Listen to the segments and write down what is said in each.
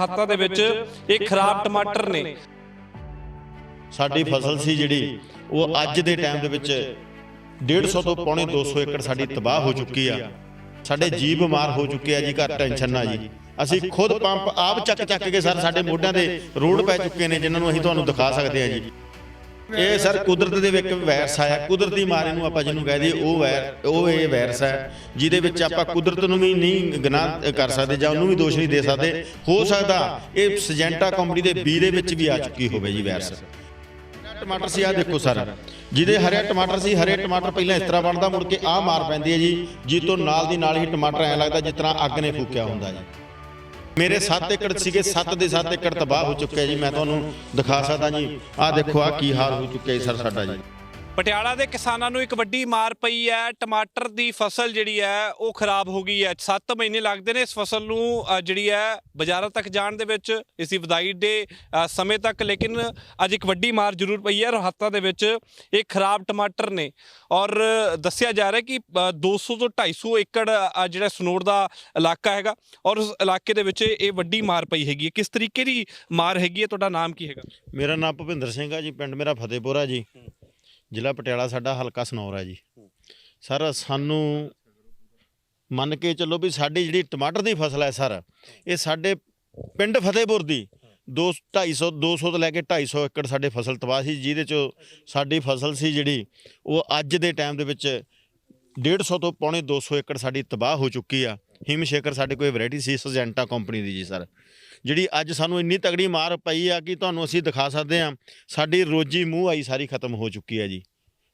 ਹੱਥਾਂ ਦੇ ਵਿੱਚ ਇਹ ਖਰਾਬ ਟਮਾਟਰ ਨੇ। ਸਾਡੀ ਫਸਲ ਸੀ ਜਿਹੜੀ ਉਹ ਅੱਜ ਦੇ ਟਾਈਮ ਦੇ ਵਿੱਚ 150 ਤੋਂ ਪੌਣੇ 200 ਏਕੜ ਸਾਡੀ ਤਬਾਹ ਹੋ ਚੁੱਕੀ ਆ। ਸਾਡੇ ਜੀ ਬਿਮਾਰ ਹੋ ਚੁੱਕੇ ਆ ਜੀ ਘਰ ਟੈਨਸ਼ਨ ਨਾ ਜੀ। ਅਸੀਂ ਖੁਦ ਪੰਪ ਆਪ ਚੱਕ ਚੱਕ ਕੇ ਸਰ ਸਾਡੇ ਮੋਢਿਆਂ ਦੇ ਰੋਡ ਪੈ ਚੁੱਕੇ ਨੇ ਜਿਨ੍ਹਾਂ ਨੂੰ ਅਸੀਂ ਤੁਹਾਨੂੰ ਦਿਖਾ ਸਕਦੇ ਆ ਜੀ। ਇਹ ਸਰ ਕੁਦਰਤ ਦੇ ਵਿੱਚ ਵਾਇਰਸ ਆਇਆ। ਕੁਦਰਤੀ ਮਾਰੇ ਨੂੰ ਆਪਾਂ ਜਿਹਨੂੰ ਕਹਿ ਦਈਏ, ਉਹ ਵਾਇਰ ਉਹ ਇਹ ਵਾਇਰਸ ਹੈ, ਜਿਹਦੇ ਵਿੱਚ ਆਪਾਂ ਕੁਦਰਤ ਨੂੰ ਵੀ ਨਹੀਂ ਗੁਨਾਹ ਕਰ ਸਕਦੇ ਜਾਂ ਉਹਨੂੰ ਵੀ ਦੋਸ਼ ਨਹੀਂ ਦੇ ਸਕਦੇ। ਹੋ ਸਕਦਾ ਇਹ ਸਜੈਂਟਾ ਕੰਪਨੀ ਦੇ ਬੀ ਦੇ ਵਿੱਚ ਵੀ ਆ ਚੁੱਕੀ ਹੋਵੇ ਜੀ ਵਾਇਰਸ ਟਮਾਟਰ ਸੀ ਆ ਦੇਖੋ ਸਰ। ਜਿਹਦੇ ਹਰੇ ਟਮਾਟਰ ਸੀ, ਹਰੇ ਟਮਾਟਰ ਪਹਿਲਾਂ ਇਸ ਤਰ੍ਹਾਂ ਬਣਦਾ, ਮੁੜ ਕੇ ਆ ਮਾਰ ਪੈਂਦੀ ਹੈ ਜੀ ਜੀ ਤੋਂ ਨਾਲ ਦੀ ਨਾਲ ਹੀ ਟਮਾਟਰ ਐ ਲੱਗਦਾ ਜਿਸ ਤਰ੍ਹਾਂ ਅੱਗ ਨੇ ਫੂਕਿਆ ਹੁੰਦਾ ਜੀ। ਮੇਰੇ 7 ਏਕੜ ਸੀਗੇ 7 ਦੇ 7 ਏਕੜ ਤਬਾਹ ਹੋ ਚੁੱਕਿਆ ਜੀ, ਮੈਂ ਤੁਹਾਨੂੰ ਦਿਖਾ ਸਕਦਾ ਜੀ। ਆਹ ਦੇਖੋ ਆ ਕੀ ਹਾਲ ਹੋ ਚੁੱਕਿਆ ਜੀ ਸਰ ਸਾਡਾ ਜੀ। ਪਟਿਆਲਾ ਦੇ ਕਿਸਾਨਾਂ ਨੂੰ ਇੱਕ ਵੱਡੀ ਮਾਰ ਪਈ ਹੈ। ਟਮਾਟਰ ਦੀ ਫਸਲ ਜਿਹੜੀ ਹੈ ਉਹ ਖਰਾਬ ਹੋ ਗਈ ਹੈ। 7 ਮਹੀਨੇ ਲੱਗਦੇ ਨੇ ਇਸ ਫਸਲ ਨੂੰ ਜਿਹੜੀ ਹੈ ਬਾਜ਼ਾਰਾਂ ਤੱਕ ਜਾਣ ਦੇ ਵਿੱਚ ਇਸ ਦੀ ਵਧਾਈ ਦੇ ਸਮੇਂ ਤੱਕ। ਲੇਕਿਨ ਅੱਜ ਇੱਕ ਵੱਡੀ ਮਾਰ ਜ਼ਰੂਰ ਪਈ ਹੈ ਹੱਥਾਂ ਦੇ ਵਿੱਚ। ਇਹ ਖਰਾਬ ਟਮਾਟਰ ਨੇ। ਔਰ ਦੱਸਿਆ ਜਾ ਰਿਹਾ ਕਿ ਅ, 200 ਤੋਂ 250 ਏਕੜ ਜਿਹੜਾ ਸਨੋਰ ਦਾ ਇਲਾਕਾ ਹੈਗਾ ਔਰ ਉਸ ਇਲਾਕੇ ਦੇ ਵਿੱਚ ਇਹ ਵੱਡੀ ਮਾਰ ਪਈ ਹੈਗੀ ਹੈ। ਕਿਸ ਤਰੀਕੇ ਦੀ ਮਾਰ ਹੈਗੀ ਹੈ? ਤੁਹਾਡਾ ਨਾਮ ਕੀ ਹੈਗਾ? ਮੇਰਾ ਨਾਮ ਭੁਪਿੰਦਰ ਸਿੰਘ ਆ ਜੀ ਪਿੰਡ ਮੇਰਾ ਫਤਿਹਪੁਰਾ ਜੀ। ਜ਼ਿਲ੍ਹਾ ਪਟਿਆਲਾ ਸਾਡਾ ਹਲਕਾ ਸਨੌਰ ਹੈ ਜੀ। ਸਰ, ਸਾਨੂੰ ਮੰਨ ਕੇ ਚੱਲੋ ਵੀ ਸਾਡੀ ਜਿਹੜੀ ਟਮਾਟਰ ਦੀ ਫਸਲ ਹੈ ਸਰ, ਇਹ ਸਾਡੇ ਪਿੰਡ ਫਤਿਹਪੁਰ ਦੀ 2 250 200 ਤੋਂ ਲੈ ਕੇ 250 ਏਕੜ ਸਾਡੇ ਫਸਲ ਤਬਾਹ ਸੀ, ਜਿਹਦੇ ਚ ਸਾਡੀ ਫਸਲ ਸੀ ਜਿਹੜੀ, ਉਹ ਅੱਜ ਦੇ ਟਾਈਮ ਦੇ ਵਿੱਚ 150 ਤੋਂ ਪੌਣੇ 200 ਏਕੜ ਸਾਡੀ ਤਬਾਹ ਹੋ ਚੁੱਕੀ ਆ। ਹਿਮ ਸ਼ੇਖਰ ਸਾਡੇ ਕੋਲ ਵੈਰਾਈਟੀ ਸੀ ਸਜੈਂਟਾ ਕੰਪਨੀ ਦੀ ਜੀ, ਸਰ। ਜਿਹੜੀ ਅੱਜ ਸਾਨੂੰ ਇੰਨੀ ਤਗੜੀ ਮਾਰ ਪਈ ਆ ਕਿ ਤੁਹਾਨੂੰ ਅਸੀਂ ਦਿਖਾ ਸਕਦੇ ਆ ਸਾਡੀ ਰੋਜੀ ਮੂੰਹ ਆਈ ਸਾਰੀ ਖਤਮ ਹੋ ਚੁੱਕੀ ਆ ਜੀ।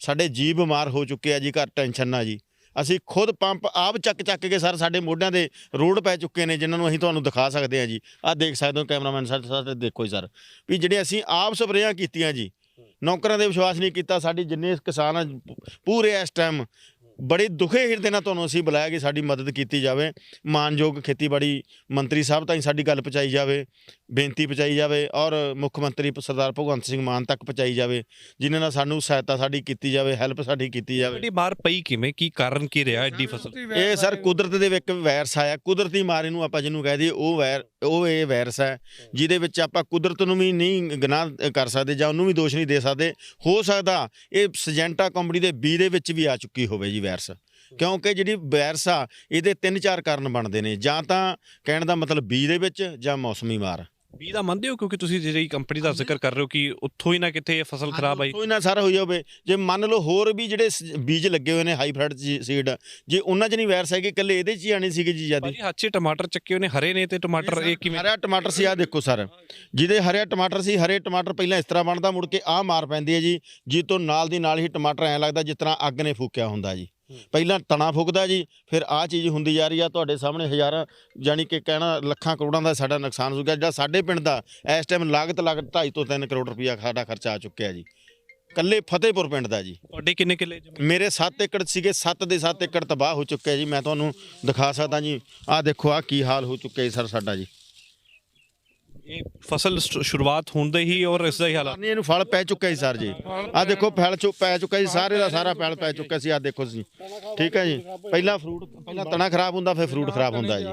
ਸਾਡੇ ਜੀ ਬਿਮਾਰ ਹੋ ਚੁੱਕੇ ਆ ਜੀ ਘਰ ਟੈਨਸ਼ਨ ਨਾ ਜੀ। ਅਸੀਂ ਖੁਦ ਪੰਪ ਆਪ ਚੱਕ ਚੱਕ ਕੇ ਸਰ ਸਾਡੇ ਮੋਢਿਆਂ ਦੇ ਰੋਡ ਪੈ ਚੁੱਕੇ ਨੇ ਜਿਨ੍ਹਾਂ ਨੂੰ ਅਸੀਂ ਤੁਹਾਨੂੰ ਦਿਖਾ ਸਕਦੇ ਆ ਜੀ। ਆਹ ਦੇਖ ਸਕਦੇ ਹੋ ਕੈਮਰਾਮੈਨ ਸਾਡੇ ਸਾਡੇ ਦੇਖੋ ਜੀ ਸਰ, ਵੀ ਜਿਹੜੇ ਅਸੀਂ ਆਪ ਸਪਰੇਆਂ ਕੀਤੀਆਂ ਜੀ, ਨੌਕਰਾਂ ਦੇ ਵਿਸ਼ਵਾਸ ਨਹੀਂ ਕੀਤਾ, ਸਾਡੀ ਜਿੰਨੇ ਕਿਸਾਨ ਆ ਪੂਰੇ ਇਸ ਟਾਈਮ ਬੜੇ ਦੁਖੇ ਹਿਰਦੇ ਨਾਲ ਤੁਹਾਨੂੰ ਅਸੀਂ ਬੁਲਾਇਆ ਕਿ ਸਾਡੀ ਮਦਦ ਕੀਤੀ ਜਾਵੇ। ਮਾਨਯੋਗ ਖੇਤੀਬਾੜੀ ਮੰਤਰੀ ਸਾਹਿਬ ਤਾਈਂ ਸਾਡੀ ਗੱਲ ਪਹੁੰਚਾਈ ਜਾਵੇ ਬੇਨਤੀ ਪਹੁੰਚਾਈ ਜਾਵੇ ਔਰ ਮੁੱਖ ਮੰਤਰੀ ਸਰਦਾਰ ਭਗਵੰਤ ਸਿੰਘ ਮਾਨ ਤੱਕ ਪਹੁੰਚਾਈ ਜਾਵੇ ਜਿਨ੍ਹਾਂ ਨਾਲ ਸਾਨੂੰ ਸਹਾਇਤਾ ਸਾਡੀ ਕੀਤੀ ਜਾਵੇ ਹੈਲਪ ਸਾਡੀ ਕੀਤੀ ਜਾਵੇ। ਵੱਡੀ ਮਾਰ ਪਈ ਕਿਵੇਂ? ਕੀ ਕਾਰਨ ਕੀ ਰਿਹਾ ਐਡੀ ਫਸਲ? ਇਹ ਸਰ ਕੁਦਰਤ ਦੇ ਵਿੱਚ ਵਾਇਰਸ ਆਇਆ। ਕੁਦਰਤੀ ਮਾਰੇ ਨੂੰ ਆਪਾਂ ਜਿਹਨੂੰ ਕਹਿ ਦਈਏ ਉਹ ਵਾਇਰ ਉਹ ਇਹ ਵਾਇਰਸ ਹੈ ਜਿਹਦੇ ਵਿੱਚ ਆਪਾਂ ਕੁਦਰਤ ਨੂੰ ਵੀ ਨਹੀਂ ਗੁਨਾਹ ਕਰ ਸਕਦੇ ਜਾਂ ਉਹਨੂੰ ਵੀ ਦੋਸ਼ ਨਹੀਂ ਦੇ ਸਕਦੇ। ਹੋ ਸਕਦਾ ਇਹ ਸਜੈਂਟਾ ਕੰਪਨੀ ਦੇ ਬੀ ਦੇ ਵਿੱਚ ਵੀ ਆ ਚੁੱਕੀ ਹੋਵੇ ਜੀ ਵਾਇਰਸ ਕਿਉਂਕਿ ਜਿਹੜੀ ਵਾਇਰਸ ਆ ਇਹਦੇ ਤਿੰਨ ਚਾਰ ਕਾਰਨ ਬਣਦੇ ਨੇ। ਜਾਂ ਤਾਂ ਕਹਿਣ ਦਾ ਮਤਲਬ ਬੀ ਦੇ ਵਿੱਚ ਜਾਂ ਮੌਸਮੀ ਮਾਰ। ਵੀ ਦਾ ਮੰਨਦੇ ਹੋ? ਕਿਉਂਕਿ ਤੁਸੀਂ ਜਿਹੜੀ ਕੰਪਨੀ ਦਾ ਜ਼ਿਕਰ ਕਰ ਰਹੇ ਹੋ ਕਿ ਉੱਥੋਂ ਹੀ ਨਾ ਕਿਤੇ ਫਸਲ ਖਰਾਬ ਆਈ। ਕੋਈ ਨਾ ਸਾਰਾ ਹੋਈ ਹੋਵੇ ਜੇ ਮੰਨ ਲਓ ਹੋਰ ਵੀ ਜਿਹੜੇ ਬੀਜ ਲੱਗੇ ਹੋਏ ਨੇ ਹਾਈਬ੍ਰਿਡ ਸੀਡ ਜੇ ਉਹਨਾਂ 'ਚ ਨਹੀਂ ਵਾਇਰਸ ਹੈਗੇ ਇਕੱਲੇ ਇਹਦੇ 'ਚ ਹੀ ਆਣੀ ਸੀਗੀ ਜੀ ਜਿਆਦੀ। ਭਾਜੀ ਹੱਥ 'ਚ ਟਮਾਟਰ ਚੱਕੇ ਉਹਨੇ ਹਰੇ ਨੇ ਤੇ ਟਮਾਟਰ ਇਹ ਕਿਵੇਂ? ਹਰਾ ਟਮਾਟਰ ਸੀ ਆ ਦੇਖੋ ਸਰ। ਜਿਹਦੇ ਹਰੇ ਟਮਾਟਰ ਸੀ ਹਰੇ ਟਮਾਟਰ ਪਹਿਲਾਂ ਇਸ ਤਰ੍ਹਾਂ ਬਣਦਾ ਮੁੜ ਕੇ ਆ ਮਾਰ ਪੈਂਦੀ ਹੈ ਜੀ ਜੀ ਤੋਂ ਨਾਲ ਦੀ ਨਾਲ ਹੀ ਟਮਾਟਰ ਐ ਲੱਗਦਾ ਜਿਸ ਤਰ੍ਹਾਂ ਅੱਗ ਨੇ ਫੂਕਿਆ ਹੁੰਦਾ ਜੀ। ਪਹਿਲਾਂ ਤਣਾ ਫੁਕਦਾ ਜੀ ਫਿਰ ਆ ਚੀਜ਼ ਹੁੰਦੀ ਜਾ ਰਹੀ ਆ ਤੁਹਾਡੇ ਸਾਹਮਣੇ ਹਜ਼ਾਰਾਂ ਜਾਨੀ ਕਿ ਕਹਿਣਾ ਲੱਖਾਂ ਕਰੋੜਾਂ ਦਾ ਸਾਡਾ ਨੁਕਸਾਨ ਹੋ ਗਿਆ ਜਿਹੜਾ ਸਾਡੇ ਪਿੰਡ ਦਾ ਇਸ ਟਾਈਮ ਲਾਗਤ ਲਾਗਤ 2.5 ਤੋਂ 3 ਕਰੋੜ ਰੁਪਇਆ ਸਾਡਾ ਖਰਚਾ ਆ ਚੁੱਕਿਆ ਜੀ। ਕੱਲੇ ਫਤਿਹਪੁਰ ਪਿੰਡ ਦਾ ਜੀ। ਤੁਹਾਡੇ ਕਿੰਨੇ ਕਿੱਲੇ? ਮੇਰੇ 7 ਏਕੜ ਸੀਗੇ 7 ਦੇ 7 ਏਕੜ ਤਬਾਹ ਹੋ ਚੁੱਕਿਆ ਜੀ ਮੈਂ ਤੁਹਾਨੂੰ ਦਿਖਾ ਸਕਦਾ ਜੀ ਆਹ ਦੇਖੋ ਆ ਕੀ ਹਾਲ ਹੋ ਚੁੱਕਿਆ ਜੀ ਸਰ ਸਾਡਾ ਜੀ। ਇਹ ਫਸਲ ਸ਼ੁ- ਸ਼ੁਰੂਆਤ ਹੁੰਦੇ ਹੀ ਔਰ ਇਸ ਦਾ ਹੀ ਹਾਲਾਤ। ਨਹੀਂ ਇਹਨੂੰ ਫਲ ਪੈ ਚੁੱਕਿਆ ਜੀ ਸਰ ਜੀ। ਆਹ ਦੇਖੋ ਫਲ ਚੁ ਪੈ ਚੁੱਕਾ ਜੀ ਸਾਰੇ ਦਾ ਸਾਰਾ ਫਲ ਪੈ ਚੁੱਕਿਆ ਸੀ ਆਹ ਦੇਖੋ ਜੀ ਠੀਕ ਹੈ ਜੀ। ਪਹਿਲਾਂ ਫਰੂਟ ਪਹਿਲਾਂ ਤਣਾ ਖਰਾਬ ਹੁੰਦਾ ਫਿਰ ਫਰੂਟ ਖਰਾਬ ਹੁੰਦਾ ਜੀ।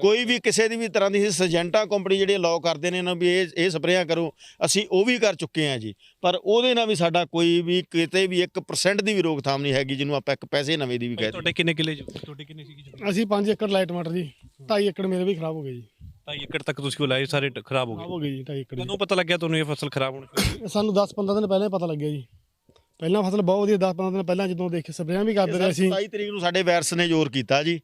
ਕੋਈ ਵੀ ਕਿਸੇ ਦੀ ਵੀ ਤਰ੍ਹਾਂ ਦੀ ਸਜੈਂਟਾ ਕੰਪਨੀ ਜਿਹੜੀ ਅਲਾਉ ਕਰਦੇ ਨੇ ਇਹਨਾਂ ਵੀ ਇਹ ਇਹ ਸਪਰੇਆਂ ਕਰੋ ਅਸੀਂ ਉਹ ਵੀ ਕਰ ਚੁੱਕੇ ਹਾਂ ਜੀ। ਪਰ ਉਹਦੇ ਨਾਲ ਵੀ ਸਾਡਾ ਕੋਈ ਵੀ ਕਿਤੇ ਵੀ 1% ਦੀ ਵੀ ਰੋਕਥਾਮ ਨਹੀਂ ਹੈਗੀ ਜਿਹਨੂੰ ਆਪਾਂ ਇੱਕ ਪੈਸੇ ਨਵੇਂ ਦੀ ਵੀ ਕਹਿ ਤੁਹਾਡੇ ਕਿੰਨੇ ਕਿੱਲੇ ਜ਼ਮੀਨ? ਤੁਹਾਡੇ ਕਿੰਨੇ ਸੀਗੀ ਜ਼ਮੀਨ? ਅਸੀਂ 5 ਏਕੜ ਲਾਏ ਟਮਾਟਰ ਜੀ 2.5 ਏਕੜ ਮੇਰੇ ਵੀ ਖਰਾਬ ਹੋ ਗਏ ਜੀ। ਤਾਂ ਏਕੜ ਤੱਕ ਤੁਸੀਂ ਉਹ ਲਾਏ ਸਾਰੇ ਟ- ਖਰਾਬ ਹੋ ਖਰਾਬ ਗਏ ਹੋ ਗਏ ਜੀ 2.5 ਏਕੜ ਕਦੋਂ ਪਤਾ ਲੱਗਿਆ ਤੁਹਾਨੂੰ ਇਹ ਫਸਲ ਖਰਾਬ ਹੋਣੀ ਜੀ। ਸਾਨੂੰ 10-15 ਦਿਨ ਪਹਿਲਾਂ ਹੀ ਪਤਾ ਲੱਗਿਆ ਜੀ। ਪਹਿਲਾਂ ਫਸਲ ਬਹੁਤ ਵਧੀਆ 10-15 ਦਿਨ ਪਹਿਲਾਂ ਜਦੋਂ ਦੇਖੇ ਸਪਰੇਆਂ ਵੀ ਕਰਦੇ ਰਹੇ ਅਸੀਂ 27 ਤਰੀਕ ਨੂੰ ਸਾਡੇ ਵਾਇਰਸ ਨੇ ਜ਼ੋਰ ਕੀਤਾ ਜੀ।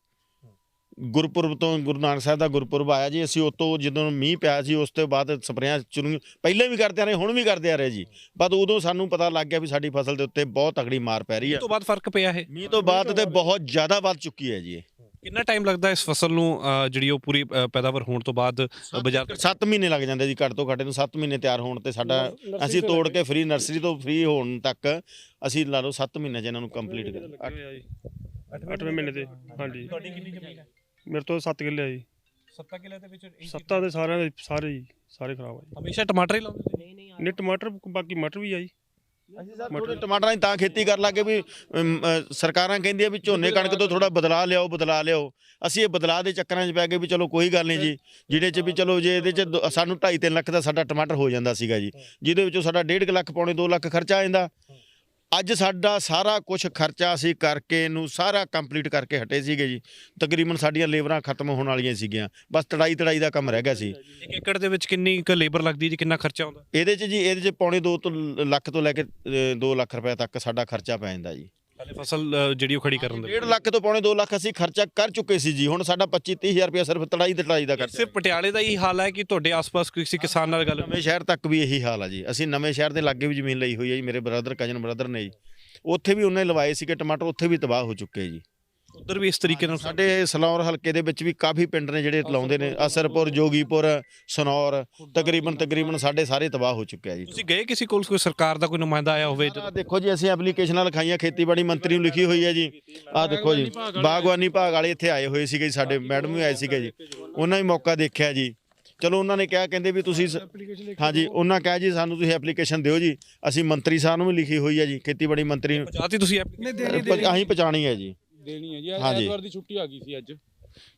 ਗੁਰਪੁਰਬ ਤੋਂ ਗੁਰੂ ਨਾਨਕ ਸਾਹਿਬ ਦਾ ਗੁਰਪੁਰਬ ਆਇਆ ਜੀ। ਅਸੀਂ ਉਤੋਂ ਜਦੋਂ ਮੀਂਹ ਪਿਆ ਸੀ ਉਸ ਤੋਂ ਬਾਅਦ ਸਪਰੇਆਂ ਚੁਰੂ ਪਹਿਲਾਂ ਵੀ ਕਰਦੇ ਆ ਰਹੇ ਹੁਣ ਵੀ ਕਰਦੇ ਆ ਰਹੇ ਜੀ। ਪਰ ਉਦੋਂ ਸਾਨੂੰ ਪਤਾ ਲੱਗ ਗਿਆ ਵੀ ਸਾਡੀ ਫਸਲ ਦੇ ਉੱਤੇ ਬਹੁਤ ਤਕੜੀ ਮਾਰ ਪੈ ਰਹੀ ਇਸ ਹੈ ਤੋਂ ਬਾਅਦ ਫ਼ਰਕ ਪਿਆ ਹੈ ਮੀਂਹ ਤੋਂ ਬਾਅਦ ਤੇ ਬਹੁਤ ਜ਼ਿਆਦਾ ਵੱਧ ਚੁੱਕੀ ਹੈ ਜੀ ਇਹ। ਕਿੰਨਾ ਟਾਈਮ ਲੱਗਦਾ ਇਸ ਫਸਲ ਨੂੰ ਅ, ਜਿਹੜੀ ਉਹ ਪੂਰੀ ਅ, ਪੈਦਾਵਾਰ ਹੋਣ ਤੋਂ ਬਾਅਦ ਅ, ਬਾਜ਼ਾਰ 7 ਮਹੀਨੇ ਲੱਗ ਜਾਂਦੇ ਜੀ ਘੱਟ ਤੋਂ ਘੱਟ ਨੂੰ 7 ਮਹੀਨੇ ਤਿਆਰ ਹੋਣ ਤੇ ਸਾਡਾ ਅਸੀਂ ਤੋੜ ਕੇ ਫ੍ਰੀ ਨਰਸਰੀ ਤੋਂ ਫ੍ਰੀ ਹੋਣ ਤੱਕ ਅਸੀਂ ਲਾ ਲਓ 7 ਮਹੀਨੇ ਚ ਇਹਨਾਂ ਨੂੰ ਕੰਪਲੀਟ ਕਰ ਅੱਠਵੇਂ ਮਹੀਨੇ ਤੇ ਹਾਂਜੀ। ਤੁਹਾਡੀ ਕਿੰਨੀ ਜ਼ਮੀਨ ਹੈ? ਮੇਰੇ ਤੋਂ 7 ਕਿੱਲੇ ਆ ਜੀ। 7 ਕਿੱਲੇ ਦੇ ਵਿੱਚ ਸੱਤਾਂ ਦੇ ਸਾਰਿਆਂ ਦੇ ਸਾਰੇ ਸਾਰੇ ਖਰਾਬ ਆ ਜੀ। ਹਮੇਸ਼ਾ ਟਮਾਟਰ ਹੀ ਲਾਉਂਦੇ ਸੀ ਨੇ ਟਮਾਟਰ ਬਾਕੀ ਮਟਰ ਵੀ ਆ ਜੀ। ਅਸੀਂ ਸਰ ਥੋੜੇ ਟਮਾਟਰਾਂ ਦੀ ਤਾਂ ਖੇਤੀ ਕਰ ਲਾਗੇ ਵੀ ਅਮ, ਅ, ਸਰਕਾਰਾਂ ਕਹਿੰਦੀਆਂ ਵੀ ਝੋਨੇ ਕਣਕ ਤੋਂ ਥੋੜਾ ਬਦਲਾ ਲਿਆਓ ਬਦਲਾ ਲਿਆਓ। ਅਸੀਂ ਇਹ ਬਦਲਾ ਦੇ ਚੱਕਰਾਂ 'ਚ ਪੈ ਗਏ ਵੀ ਚਲੋ ਕੋਈ ਗੱਲ ਨਹੀਂ ਜੀ। ਜਿਹਦੇ 'ਚ ਵੀ ਚਲੋ ਜੇ ਇਹਦੇ 'ਚ ਦੋ- ਸਾਨੂੰ 2.5 3 ਲੱਖ ਦਾ ਸਾਡਾ ਟਮਾਟਰ ਹੋ ਜਾਂਦਾ ਸੀਗਾ ਜੀ। ਜਿਹਦੇ ਵਿੱਚੋਂ ਸਾਡਾ 1.5 ਲੱਖ ਪੌਣੇ 2 ਲੱਖ ਖਰਚਾ ਆ ਜਾਂਦਾ। ਅੱਜ ਸਾਡਾ ਸਾਰਾ ਕੁਝ ਖਰਚਾ ਅਸੀਂ ਕਰਕੇ ਇਹਨੂੰ ਸਾਰਾ ਕੰਪਲੀਟ ਕਰਕੇ ਹਟੇ ਸੀਗੇ ਜੀ। ਤਕਰੀਬਨ ਸਾਡੀਆਂ ਲੇਬਰਾਂ ਖਤਮ ਹੋਣ ਵਾਲੀਆਂ ਸੀਗੀਆਂ। ਬਸ ਤੜਾਈ ਤੜਾਈ ਦਾ ਕੰਮ ਰਹਿ ਗਿਆ ਸੀ। ਇੱਕ ਏਕੜ ਦੇ ਵਿੱਚ ਕਿੰਨੀ ਕੁ ਲੇਬਰ ਲੱਗਦੀ ਜੀ ਕਿੰਨਾ ਖਰਚਾ ਆਉਂਦਾ? ਇਹਦੇ 'ਚ ਜੀ ਇਹਦੇ 'ਚ ਪੌਣੇ 2 ਤੋਂ ਲੱਖ ਤੋਂ ਲੈ ਕੇ 2 ਲੱਖ ਰੁਪਏ ਤੱਕ ਸਾਡਾ ਖਰਚਾ ਪੈ ਜਾਂਦਾ ਜੀ। ਹਾਲੇ ਫਸਲ ਅ, ਜਿਹੜੀ ਉਹ ਖੜੀ ਕਰਨ ਦੇ 1.5 ਲੱਖ ਤੋਂ ਪੌਣੇ 2 ਲੱਖ ਅਸੀਂ ਖਰਚਾ ਕਰ ਚੁੱਕੇ ਸੀ ਜੀ। ਹੁਣ ਸਾਡਾ 25 30000 ਰੁਪਏ ਸਿਰਫ ਤੜਾਈ ਤੇ ਤੜਾਈ ਦਾ ਖਰਚਾ ਸਿਰਫ ਪਟਿਆਲੇ ਦਾ ਹੀ ਹਾਲ ਹੈ ਕਿ ਤੁਹਾਡੇ ਆਸ-ਪਾਸ ਕਿਸੇ ਕਿਸਾਨ ਨਾਲ ਗੱਲ ਨਵੇਂ ਸ਼ਹਿਰ ਤੱਕ ਵੀ ਇਹੀ ਹਾਲ ਆ ਜੀ। ਅਸੀਂ ਨਵੇਂ ਸ਼ਹਿਰ ਦੇ ਲਾਗੇ ਵੀ ਜ਼ਮੀਨ ਲਈ ਹੋਈ ਹੈ ਜੀ। ਮੇਰੇ ਬ੍ਰਦਰ ਕਜ਼ਨ ਬ੍ਰਦਰ ਨੇ ਜੀ। ਉੱਥੇ ਵੀ ਉਹਨੇ ਲਵਾਏ ਸੀਗੇ ਟਮਾਟਰ ਉੱਥੇ ਵੀ ਤਬਾਹ ਹੋ ਚੁੱਕੇ ਜੀ। ਉਧਰ ਵੀ ਇਸ ਤਰੀਕੇ ਨਾਲ ਸਾਡੇ ਸਲੌਰ ਹਲਕੇ ਦੇ ਵਿੱਚ ਵੀ ਕਾਫੀ ਪਿੰਡ ਨੇ ਜਿਹੜੇ ਲਾਉਂਦੇ ਨੇ ਅਸਰਪੁਰ ਜੋਗੀਪੁਰ ਸਨੌਰ ਤਕਰੀਬਨ ਤਕਰੀਬਨ ਸਾਡੇ ਸਾਰੇ ਤਬਾਹ ਹੋ ਚੁੱਕਿਆ ਜੀ। ਤੁਸੀਂ ਗਏ ਕਿਸੇ ਕੋਲ ਕੋਈ ਸਰਕਾਰ ਦਾ ਕੋਈ ਨੁਮਾਇੰਦਾ ਆਇਆ ਹੋਵੇ? ਆਹ ਦੇਖੋ ਜੀ ਅਸੀਂ ਐਪਲੀਕੇਸ਼ਨਾਂ ਲਿਖਾਈਆਂ ਖੇਤੀਬਾੜੀ ਮੰਤਰੀ ਨੂੰ ਲਿਖੀ ਹੋਈ ਹੈ ਜੀ। ਆਹ ਦੇਖੋ ਜੀ ਬਾਗਵਾਨੀ ਵਿਭਾਗ ਵਾਲੇ ਇੱਥੇ ਆਏ ਹੋਏ ਸੀਗੇ ਜੀ, ਸਾਡੇ ਮੈਡਮ ਵੀ ਆਏ ਸੀਗੇ ਜੀ। ਉਹਨਾਂ ਵੀ ਮੌਕਾ ਦੇਖਿਆ ਜੀ। ਚਲੋ ਉਹਨਾਂ ਨੇ ਕਿਹਾ ਕਹਿੰਦੇ ਵੀ ਤੁਸੀਂ ਸ- ਹਾਂਜੀ ਉਹਨਾਂ ਕਿਹਾ ਜੀ ਸਾਨੂੰ ਤੁਸੀਂ ਐਪਲੀਕੇਸ਼ਨ ਦਿਓ ਜੀ। ਅਸੀਂ ਮੰਤਰੀ ਸਾਹਿਬ ਨੂੰ ਵੀ ਲਿਖੀ ਹੋਈ ਹੈ ਜੀ ਖੇਤੀਬਾੜੀ ਮੰਤਰੀ ਨੂੰ। ਜਾਤੀ ਤੁਸੀਂ application- ਪ- ਅਸੀਂ ਪਹੁੰਚਾਣੀ ਹੈ ਜੀ। ਦੇਣੀ ਹੈ ਜੀ। ਹਾਂਜੀ। ਐਤਵਾਰ ਦੀ ਛੁੱਟੀ ਆ ਗਈ ਸੀ ਅੱਜ।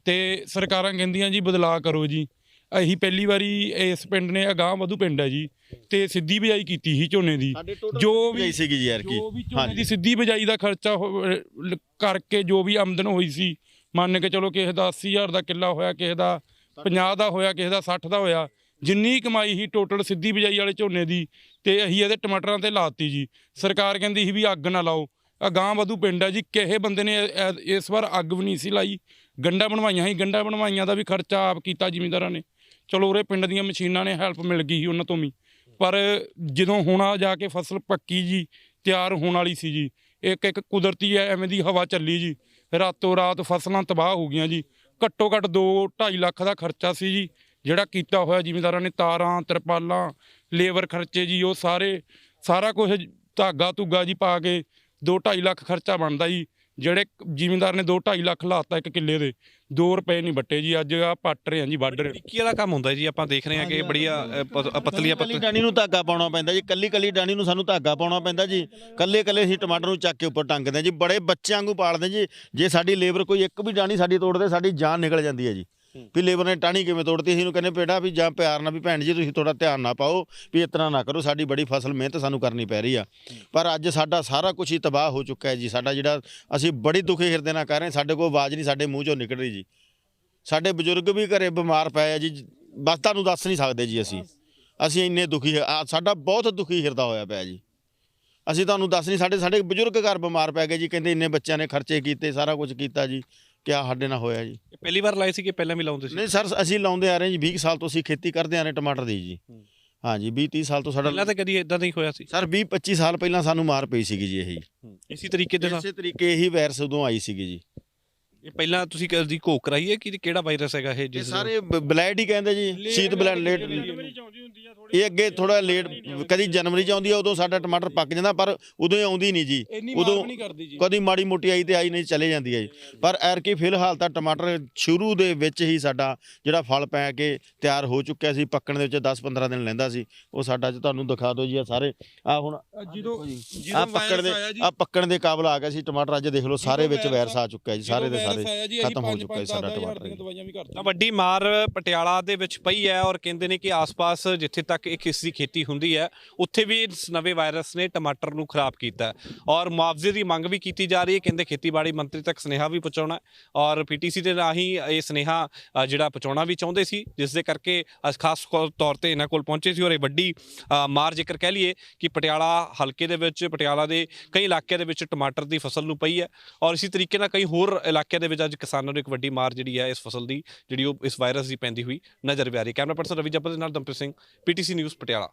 ਤੇ ਸਰਕਾਰਾਂ ਕਹਿੰਦੀਆਂ ਜੀ ਬਦਲਾਅ ਕਰੋ ਜੀ। ਅਸੀਂ ਪਹਿਲੀ ਵਾਰੀ ਇਸ ਪਿੰਡ ਨੇ ਅਗਾਹ ਵਧੂ ਪਿੰਡ ਹੈ ਜੀ। ਤੇ ਸਿੱਧੀ ਬਿਜਾਈ ਕੀਤੀ ਸੀ ਝੋਨੇ ਦੀ। ਜੋ ਵੀ ਸੀਗੀ ਜੀ ਯਾਰ ਕੀ ਜੋ ਵੀ ਝੋਨੇ ਹਾਂਜੀ। ਦੀ ਸਿੱਧੀ ਬਿਜਾਈ ਦਾ ਖਰਚਾ ਹੋ- ਲ- ਕਰਕੇ ਜੋ ਵੀ ਆਮਦਨ ਹੋਈ ਸੀ ਮੰਨ ਕੇ ਚਲੋ ਕਿਸੇ ਦਾ 80000 ਦਾ ਕਿੱਲਾ ਹੋਇਆ ਕਿਸੇ ਦਾ 50 ਦਾ ਹੋਇਆ ਕਿਸੇ ਦਾ 60 ਦਾ ਹੋਇਆ ਜਿੰਨੀ ਕਮਾਈ ਸੀ ਟੋਟਲ ਸਿੱਧੀ ਬਿਜਾਈ ਵਾਲੇ ਝੋਨੇ ਦੀ ਤੇ ਅਸੀਂ ਇਹਦੇ ਟਮਾਟਰਾਂ ਤੇ ਲਾਤੀ ਜੀ। ਸਰਕਾਰ ਕਹਿੰਦੀ ਸੀ ਵੀ ਅੱਗ ਨਾ ਲਾਓ। ਅਗਾਂਹ ਵਧੂ ਪਿੰਡ ਹੈ ਜੀ ਕਿਸੇ ਬੰਦੇ ਨੇ ਐ- ਇਸ ਵਾਰ ਅੱਗ ਵੀ ਨਹੀਂ ਸੀ ਲਾਈ। ਗੰਡਾ ਬਣਵਾਈਆਂ ਸੀ, ਗੰਡਾ ਬਣਵਾਈਆਂ ਦਾ ਵੀ ਖਰਚਾ ਆਪ ਕੀਤਾ ਜ਼ਿਮੀਂਦਾਰਾਂ ਨੇ। ਚਲੋ ਉਰੇ ਪਿੰਡ ਦੀਆਂ ਮਸ਼ੀਨਾਂ ਨੇ ਹੈਲਪ ਮਿਲ ਗਈ ਸੀ ਉਹਨਾਂ ਤੋਂ ਵੀ। ਪਰ ਜਦੋਂ ਹੁਣ ਆ ਜਾ ਕੇ ਫਸਲ ਪੱਕੀ ਜੀ, ਤਿਆਰ ਹੋਣ ਵਾਲੀ ਸੀ ਜੀ, ਇੱਕ ਇੱਕ ਕੁਦਰਤੀ ਐ, ਐਵੇਂ ਦੀ ਹਵਾ ਚੱਲੀ ਜੀ। ਰਾਤੋਂ ਰਾਤ ਫਸਲਾਂ ਤਬਾਹ ਹੋ ਗਈਆਂ ਜੀ। ਘੱਟੋ ਘੱਟ 2 2.5 ਲੱਖ ਦਾ ਖਰਚਾ ਸੀ ਜੀ, ਜਿਹੜਾ ਕੀਤਾ ਹੋਇਆ ਜ਼ਿਮੀਂਦਾਰਾਂ ਨੇ। ਤਾਰਾਂ, ਤਰਪਾਲਾਂ, ਲੇਬਰ ਖਰਚੇ ਜੀ, ਉਹ ਸਾਰੇ ਸਾਰਾ ਕੁਝ ਧਾਗਾ ਧੁੱਗਾ ਜੀ ਪਾ ਕੇ 2.5 ਲੱਖ ਖਰਚਾ ਬਣਦਾ ਜੀ। ਜਿਹੜੇ ਜ਼ਿਮੀਂਦਾਰ ਨੇ 2 2.5 ਲੱਖ ਲਾਤਾ ਇੱਕ ਕਿੱਲੇ ਦੇ 2 ਰੁਪਏ ਨਹੀਂ ਵੱਟੇ ਜੀ ਅੱਜ ਆ ਪੱਟ ਰਹੇ ਆ ਜੀ ਵੱਢ ਰਹੇ ਟਿੱਕੀ ਵਾਲਾ ਕੰਮ ਹੁੰਦਾ ਜੀ ਆਪਾਂ ਦੇਖ ਰਹੇ ਹਾਂ ਕਿ ਬੜੀਆਂ ਪਤਲੀਆਂ ਕੱਲੀ ਪਤਲੀਆਂ ਡਾਣੀ ਨੂੰ ਧਾਗਾ ਪਾਉਣਾ ਪੈਂਦਾ ਜੀ ਕੱਲੀ ਕੱਲੀ ਡਾਣੀ ਨੂੰ ਸਾਨੂੰ ਧਾਗਾ ਪਾਉਣਾ ਪੈਂਦਾ ਜੀ। ਕੱਲੇ ਕੱਲੇ ਅਸੀਂ ਟਮਾਟਰ ਨੂੰ ਚੱਕ ਕੇ ਉੱਪਰ ਟੰਗਦੇ ਹਾਂ ਜੀ ਬੜੇ ਬੱਚਿਆਂ ਵਾਂਗੂ ਪਾਲਦੇ ਜੀ। ਜੇ ਸਾਡੀ ਲੇਬਰ ਕੋਈ ਇੱਕ ਵੀ ਡਾਣੀ ਸਾਡੀ ਤੋੜਦੇ ਸਾਡੀ ਜਾਨ ਨਿਕਲ ਜਾਂਦੀ ਹੈ ਜੀ। ਵੀ ਲੇਬਰ ਨੇ ਟਾਣੀ ਕਿਵੇਂ ਤੋੜਤੀ? ਅਸੀਂ ਨੂੰ ਕਹਿੰਦੇ ਬੇਟਾ ਵੀ ਜਾਂ ਪਿਆਰ ਨਾਲ ਵੀ ਭੈਣ ਜੀ, ਤੁਸੀਂ ਥੋੜਾ ਧਿਆਨ ਨਾ ਪਾਓ ਵੀ ਇਤਨਾ ਨਾ ਕਰੋ, ਸਾਡੀ ਬੜੀ ਫਸਲ ਮਿਹਨਤ ਸਾਨੂੰ ਕਰਨੀ ਪੈ ਰਹੀ ਆ। ਪਰ ਅੱਜ ਸਾਡਾ ਸਾਰਾ ਕੁਝ ਹੀ ਤਬਾਹ ਹੋ ਚੁੱਕਾ ਹੈ ਜੀ। ਸਾਡਾ ਜਿਹੜਾ ਅਸੀਂ ਬੜੀ ਦੁਖੀ ਹਿਰਦੇ ਨਾਲ ਕਹਿ ਰਹੇ ਸਾਡੇ ਕੋਲ ਆਵਾਜ਼ ਨਹੀਂ, ਸਾਡੇ ਮੂੰਹ ਚੋਂ ਨਿਕਲ ਰਹੀ ਜੀ। ਸਾਡੇ ਬਜ਼ੁਰਗ ਵੀ ਘਰੇ ਬਿਮਾਰ ਪਏ ਆ ਜੀ, ਬਸ ਤੁਹਾਨੂੰ ਦੱਸ ਨਹੀਂ ਸਕਦੇ ਜੀ ਅਸੀਂ। ਅਸੀਂ ਇੰਨੇ ਦੁਖੀ ਸਾਡਾ ਬਹੁਤ ਦੁਖੀ ਹਿਰਦਾ ਹੋਇਆ ਪਿਆ ਜੀ। ਅਸੀਂ ਤੁਹਾਨੂੰ ਦੱਸ ਨਹੀਂ, ਸਾਡੇ ਸਾਡੇ ਬਜ਼ੁਰਗ ਘਰ ਬਿਮਾਰ ਪੈ ਗਏ ਜੀ, ਕਹਿੰਦੇ ਇੰਨੇ ਬੱਚਿਆਂ ਨੇ ਖਰਚੇ ਕੀਤੇ, ਸਾਰਾ ਕੁਝ ਕੀਤਾ ਜੀ। ਕਿਆ ਸਾਡੇ ਨਾਲ ਹੋਇਆ ਜੀ? ਪਹਿਲੀ ਵਾਰ ਲਾਏ ਸੀ ਕਿ ਪਹਿਲਾਂ ਵੀ ਲਾਉਂਦੇ ਸੀ? ਨਹੀਂ ਸਰ ਅਸੀਂ ਲਾਉਂਦੇ ਆ ਰਹੇ ਜੀ 20 ਸਾਲ ਤੋਂ ਅਸੀਂ ਖੇਤੀ ਕਰਦੇ ਆ ਰਹੇ ਟਮਾਟਰ ਦੀ ਜੀ। ਹਾਂਜੀ 20 30 ਸਾਲ ਤੋਂ ਸਾਡਾ ਪਹਿਲਾਂ ਤਾਂ ਕਦੀ ਇਦਾਂ ਨਹੀਂ ਹੋਇਆ ਸੀ? ਸਰ 20 25 ਸਾਲ ਪਹਿਲਾਂ ਸਾਨੂੰ ਮਾਰ ਪਈ ਸੀਗੀ ਜੀ ਇਹੀ। ਇਸੇ ਤਰੀਕੇ ਦੇ ਨਾਲ? ਇਸੇ ਤਰੀਕੇ ਇਹੀ ਵਾਇਰਸ ਉਦੋਂ ਆਈ ਸੀਗੀ ਜੀ। ਇਹ ਪਹਿਲਾਂ ਤੁਸੀਂ ਕਦੀ ਘੋਖ ਕਰਾਈ ਹੈ ਕਿ ਕਿਹੜਾ ਵਾਇਰਸ ਹੈਗਾ ਇਹ ਇਹ ਜਿਸ ਸਾਰੇ ਬਲੈਡ ਹੀ ਕਹਿੰਦੇ ਜੀ ਸ਼ੀਤ ਬਲੈਡ ਲੇਟ ਇਹ ਅੱਗੇ ਥੋੜਾ ਲੇਟ ਕਦੀ ਜਨਵਰੀ ਚ ਆਉਂਦੀ ਆ ਉਦੋਂ ਸਾਡਾ ਟਮਾਟਰ ਪੱਕ ਜਾਂਦਾ ਪਰ ਉਦੋਂ ਹੀ ਆਉਂਦੀ ਨਹੀਂ ਜੀ। ਇੰਨੀ ਉਦੋਂ ਮਾਰ ਨਹੀਂ ਕਰਦੀ ਜੀ। ਕਦੀ ਮਾੜੀ ਮੋਟੀ ਆਈ ਤੇ ਆਈ ਨਹੀਂ ਚਲੇ ਜਾਂਦੀ ਹੈ ਜੀ। ਪਰ ਐਰਕੀ ਫਿਲਹਾਲ ਤਾਂ ਟਮਾਟਰ ਸ਼ੁਰੂ ਦੇ ਵਿੱਚ ਹੀ ਸਾਡਾ ਜਿਹੜਾ ਫਲ ਪੈ ਕੇ ਤਿਆਰ ਹੋ ਚੁੱਕਿਆ ਸੀ ਪੱਕਣ ਦੇ ਵਿੱਚ 10-15 ਦਿਨ ਲੈਂਦਾ ਸੀ ਉਹ ਸਾਡਾ ਚ ਤੁਹਾਨੂੰ ਦਿਖਾ ਦਿਓ ਜੀ ਆ ਸਾਰੇ। ਆ ਹੁਣ ਜਦੋਂ ਆ ਪੱਕਣ ਦੇ ਆ ਪੱਕਣ ਦੇ ਕਾਬਲ ਆ ਗਿਆ ਸੀ ਟਮਾਟਰ ਅੱਜ ਦੇਖ ਲਓ ਸਾਰੇ ਵਿੱਚ ਵਾਇਰਸ ਆ ਚੁੱਕਿਆ ਜੀ ਸਾਰੇ ਦੇ ਸਾਰੇ ਖਤਮ ਹੋ ਚੁੱਕਾ ਜੀ ਸਾਡਾ ਟਮਾਟਰ। ਦਵਾਈਆਂ ਵੀ ਕਰਦੇ ਤਾਂ ਵੱਡੀ ਮਾਰ ਪਟਿਆਲਾ ਦੇ ਵਿੱਚ ਪਈ ਹੈ ਔਰ ਕਹਿੰਦੇ ਨੇ ਕਿ ਆਸ-ਪਾਸ ਜਿੱਥੇ ਤੱਕ ਇਹ ਕਿਸ ਦੀ ਖੇਤੀ ਹੁੰਦੀ ਹੈ ਉੱਥੇ ਵੀ ਇਸ ਨਵੇਂ ਵਾਇਰਸ ਨੇ ਟਮਾਟਰ ਨੂੰ ਖਰਾਬ ਕੀਤਾ ਹੈ ਔਰ ਮੁਆਵਜ਼ੇ ਦੀ ਮੰਗ ਵੀ ਕੀਤੀ ਜਾ ਰਹੀ ਹੈ ਕਹਿੰਦੇ ਖੇਤੀਬਾੜੀ ਮੰਤਰੀ ਤੱਕ ਸੁਨੇਹਾ ਵੀ ਪਹੁੰਚਾਉਣਾ ਹੈ ਔਰ ਪੀਟੀਸੀ ਦੇ ਰਾਹੀਂ ਇਹ ਸੁਨੇਹਾ ਅ, ਜਿਹੜਾ ਪਹੁੰਚਾਉਣਾ ਵੀ ਚਾਹੁੰਦੇ ਸੀ ਜਿਸ ਦੇ ਕਰਕੇ ਅਸ ਖਾਸ ਕੌ- ਤੌਰ ਤੇ ਇਹਨਾਂ ਕੋਲ ਪਹੁੰਚੇ ਸੀ ਔਰ ਇਹ ਵੱਡੀ ਅ, ਮਾਰ ਜੇਕਰ ਕਹਿ ਲਈਏ ਕਿ ਪਟਿਆਲਾ ਹਲਕੇ ਦੇ ਵਿੱਚ ਪਟਿਆਲਾ ਦੇ ਕਈ ਇਲਾਕਿਆਂ ਦੇ ਵਿੱਚ ਟਮਾਟਰ ਦੀ ਫਸਲ ਨੂੰ ਪਈ ਹੈ ਔਰ ਇਸੇ ਤਰੀਕੇ ਨਾਲ ਕਈ ਹੋਰ ਇਲਾਕਿਆਂ ਦੇ ਦੇ ਵਿੱਚ ਅੱਜ ਕਿਸਾਨਾਂ ਨੂੰ ਇੱਕ ਵੱਡੀ ਮਾਰ ਜਿਹੜੀ ਹੈ ਇਸ ਫਸਲ ਦੀ, ਜਿਹੜੀ ਉਹ ਇਸ ਵਾਇਰਸ ਦੀ ਪੈਂਦੀ ਹੋਈ ਨਜ਼ਰ ਆ ਰਹੀ ਹੈ। ਕੈਮਰਾ ਪਰਸਨ ਰਵੀ ਜੱਪਲ ਦੇ ਨਾਲ ਦਮਪ੍ਰੀਤ ਸਿੰਘ, ਪੀਟੀਸੀ ਨਿਊਜ਼ ਪਟਿਆਲਾ।